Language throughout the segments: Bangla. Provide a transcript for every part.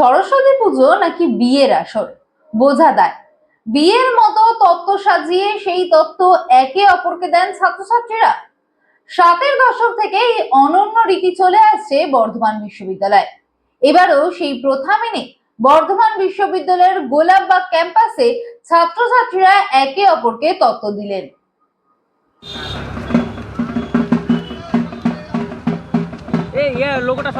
সরস্বতী পুজো নাকি বিয়ের আসর? বোঝা দেয়। বিয়ের মতো তত্ত্ব সাজিয়ে সেই তত্ত্ব একে অপরকে দেন ছাত্রছাত্রীরা। সাতের দশক থেকে এই অনন্য রীতি চলে আসছে বর্ধমান বিশ্ববিদ্যালয়। এবারও সেই প্রথা মেনে বর্ধমান বিশ্ববিদ্যালয়ের গোলাপবাগ ক্যাম্পাসে ছাত্রছাত্রীরা একে অপরকে তত্ত্ব দিলেন। এই লোকটা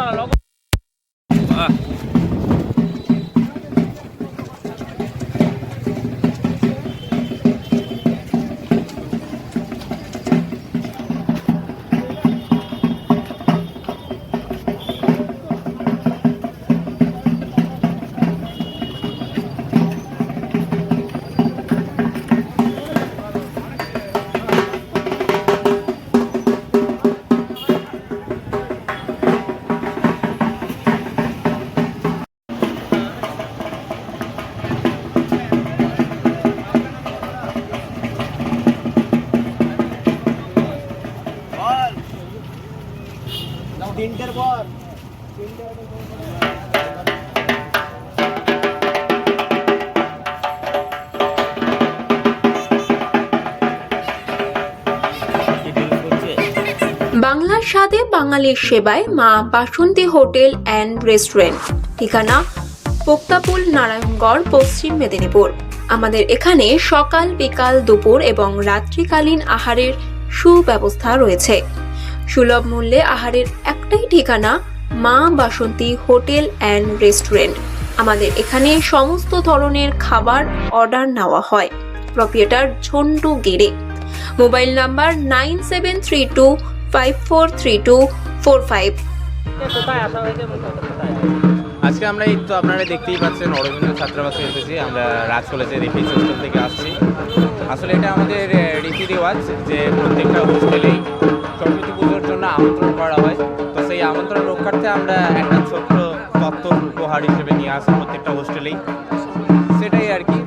বাংলার স্বাদে বাঙালির সেবায় মা বাসন্তী হোটেল অ্যান্ড রেস্টুরেন্ট। ঠিকানা পোক্তাপুল নারায়ণগড়, পশ্চিম মেদিনীপুর। আমাদের এখানে সকাল, বিকাল, দুপুর এবং রাত্রিকালীন আহারের সুব্যবস্থা রয়েছে। সুলভ মূল্যে আহারের একটাই ঠিকানা মা বাসন্তী হোটেল অ্যান্ড রেস্টুরেন্ট। আমাদের এখানে সমস্ত ধরনের খাবার অর্ডার নেওয়া হয়। প্রপ্রিয়েটার ঝন্টু গেড়ে mobile number nine seven three two, five four three two, four five. আজকে আমরা এই তো আপনারা দেখতেই পাচ্ছেন অরবিন্দ ছাত্রাবাসে এসেছি। আমরা রাজ কলেজে রিফিস হোস্টেল থেকে আসছি। আসলে এটা আমাদের রীতি রেওয়াজ যে প্রত্যেকটা হোস্টেলেই সরস্বতী পুজোর জন্য আমন্ত্রণ করা হয়। আমন্ত্রণ রক্ষার্থে আমরা একটা ছোট্ট তত্ত্ব উপহার হিসেবে নিয়ে আসি প্রত্যেকটা হোস্টেলেই। সেটাই আর কি।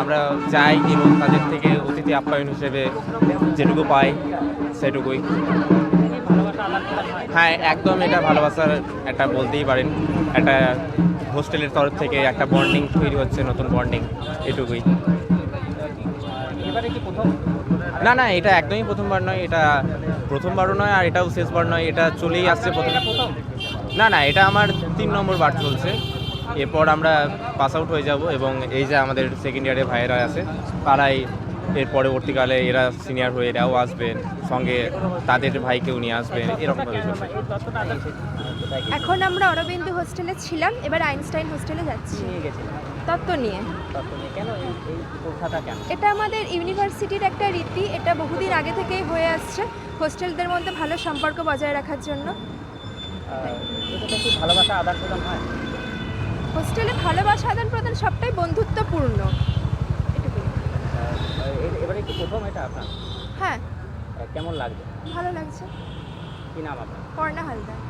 আমরা যাই এবং তাদের থেকে অতিথি আপ্যায়ন হিসেবে যেটুকু পাই, সেটুকুই। হ্যাঁ একদম এটা ভালোবাসার একটা বলতেই পারেন। একটা হোস্টেলের তরফ থেকে একটা বন্ডিং তৈরি হচ্ছে, নতুন বন্ডিং, এটুকুই। এবারে কি প্রথম? না না এটা একদমই প্রথমবার নয় এটা প্রথমবারও নয় আর এটাও শেষবার নয় এটা চলেই আসছে প্রথম। প্রথম? না না এটা আমার তিন নম্বর বার চলছে। এরপর আমরা পাস আউট হয়ে যাব এবং এই যে আমাদের সেকেন্ড ইয়ারে ভাইয়েরা আছে তারাই এর পরবর্তীকালে এরা সিনিয়র হয়ে এরাও আসবেন সঙ্গে তাদের ভাইকেও নিয়ে আসবেন এরকমভাবে গিয়ে এখন আমরা অরবিন্দু হোস্টেলে ছিলাম এবার আইনস্টাইন হোস্টেলে যাচ্ছি। তত্ত্ব নিয়ে। এটা আমাদের ইউনিভার্সিটির একটা রীতি এটা বহুদিন আগে থেকেই হয়ে আসছে হোস্টেলদের মধ্যে ভালো সম্পর্ক বজায় রাখার জন্য। ভালোবাসা আদান প্রদান হয়? হোস্টেলে ভালোবাসা আদান প্রদান সবটাই বন্ধুত্বপূর্ণ। এবারে কি প্রথম এটা আপনার? হ্যাঁ। কেমন লাগছে? ভালো লাগছে। কি নাম আপনার? পর্ণা হালদার।